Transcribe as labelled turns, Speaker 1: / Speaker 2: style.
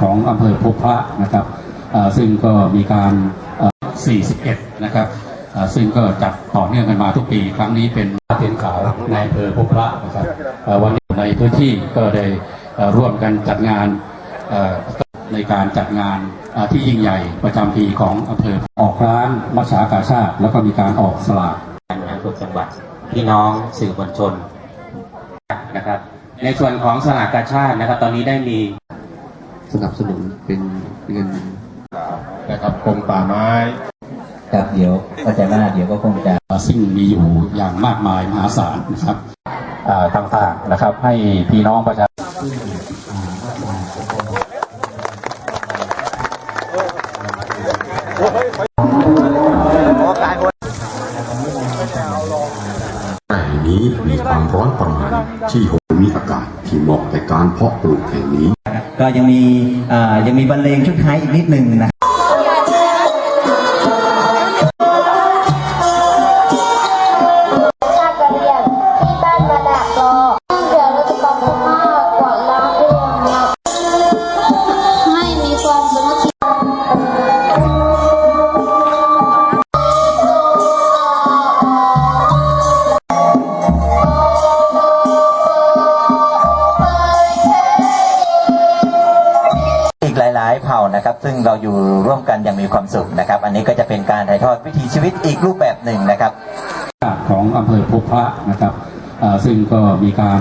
Speaker 1: ของอำเภอพบพระนะครับซึ่งก็มีการ 41 นะครับซึ่งก็จัดต่อเนื่องกันมาทุกปี ครั้งนี้เป็นเทียนขาวในอำเภอพบพระนะครับวันนี้ในพื้นที่ก็ได้ร่วมกันจัดงานในการจัดงานที่ยิ่งใหญ่ประจำปีของอำเภอออกร้านมัชากาชาติ แล้วก็มีการออกสลาก
Speaker 2: นทุกจังหวัดพี่น้องสื่อมวลชนนะครับ ในส่วนของสลากกาชาตินะครับ ตอนนี้ได้มี
Speaker 3: สนับสนุนเป็นเงิน
Speaker 4: นะครับกรมป่าไม้
Speaker 5: ครับเดี๋ยวก็จะว่าเดี๋ยวก็คงจะ
Speaker 1: ซึ่งมีอยู่อย่างมากมายมหาศาลนะครับอ่าต่างๆนะครับ ให้พี่น้องประชา
Speaker 6: แห่งนี้มีความร้อนประมาณที่หกมีอากาศที่เหมาะแต่การเพาะปลูกแห่งนี้
Speaker 5: ก็ยังมียังมีบรรเลงชุดท้ายอีกนิดนึงนะ
Speaker 7: กหลา
Speaker 5: ย ๆ เผ่านะครับ ซึ่งเราอยู่ร่วมกันอย่างมีความสุขนะครับ อันนี้ก็จะเป็นการถ่ายทอดวิถีชีวิตอีกรูปแบบหนึ่งนะครับ
Speaker 1: ของอำเภอพบพระนะครับซึ่งก็มีการ